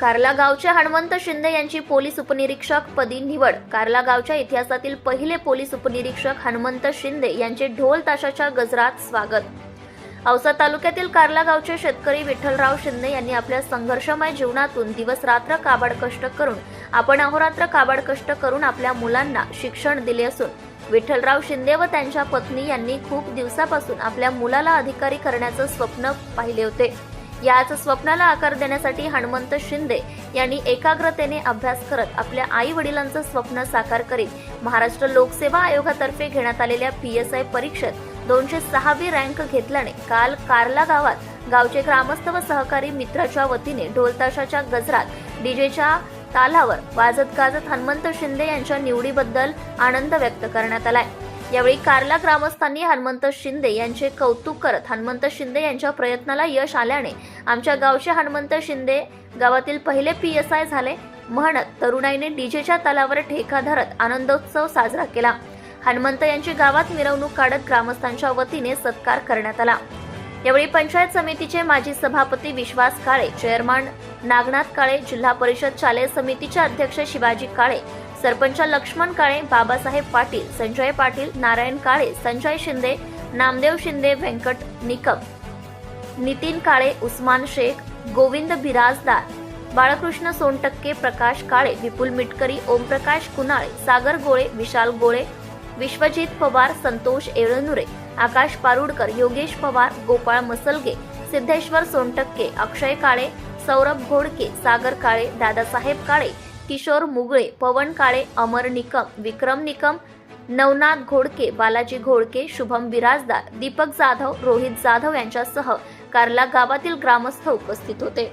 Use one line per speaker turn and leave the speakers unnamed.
कार्ला गावच्या हणमंत शिंदे यांची पोलीस उपनिरीक्षक पदी निवड. कार्ला गावच्या इतिहासातील पहिले पोलीस उपनिरीक्षक हनुमंत शिंदे यांचे ढोल ताशाच्या गजरात स्वागत. औसा तालुक्यातील कार्ला गावचे शेतकरी विठ्ठलराव शिंदे यांनी आपल्या संघर्षमय जीवनातून दिवस रात्र काबाड कष्ट करून आपण अहोरात्र काबाड कष्ट करून आपल्या मुलांना शिक्षण दिले असून विठ्ठलराव शिंदे व त्यांच्या पत्नी यांनी खूप दिवसापासून आपल्या मुलाला अधिकारी करण्याचं स्वप्न पाहिले होते. याच स्वप्नाला आकार देण्यासाठी हनुमंत शिंदे यांनी एकाग्रतेने अभ्यास करत आपल्या आई वडिलांचं स्वप्न साकार करीत महाराष्ट्र लोकसेवा आयोगातर्फे घेण्यात आलेल्या पी एस आय परीक्षेत दोनशे सहावी रँक घेतल्याने काल कार्ला गावात गावचे ग्रामस्थ व सहकारी मित्राच्या वतीने ढोलताशाच्या गजरात डीजेच्या तालावर वाजत गाजत हनुमंत शिंदे यांच्या निवडीबद्दल आनंद व्यक्त करण्यात आलाय. यावेळी कार्ला ग्रामस्थांनी हनुमंत शिंदे यांचे कौतुक करत हनुमंत शिंदे यांच्या प्रयत्नाला यश आल्याने आमच्या गावचे हनुमंत शिंदे गावातील पहिले पी एस आय झाले. म्हणत तरुणाईने डीजेच्या तालावर ठेका धरत आनंदोत्सव साजरा केला. हनुमंत यांची गावात मिरवणूक काढत ग्रामस्थांच्या वतीने सत्कार करण्यात आला. यावेळी पंचायत समितीचे माजी सभापती विश्वास काळे चेअरमन नागनाथ काळे जिल्हा परिषद शालेय समितीचे अध्यक्ष शिवाजी काळे सरपंच लक्ष्मण काळे बाबासाहेब पाटील संजय पाटील नारायण काळे संजय शिंदे नामदेव शिंदे व्यंकट निकम नितीन काळे उस्मान शेख गोविंद बिराजदार बाळकृष्ण सोनटक्के प्रकाश काळे विपुल मिटकरी ओमप्रकाश कुनाळे सागर गोळे विशाल गोळे विश्वजित पवार संतोष एळनुरे आकाश पारुडकर योगेश पवार गोपाळ मसलगे सिद्धेश्वर सोनटक्के अक्षय काळे सौरभ घोडके सागर काळे दादासाहेब काळे किशोर मुगळे पवन काळे अमर निकम विक्रम निकम नवनाथ घोडके बालाजी घोडके शुभम बिराजदार दीपक जाधव रोहित जाधव यांच्यासह कार्ला गावातील ग्रामस्थ उपस्थित होते.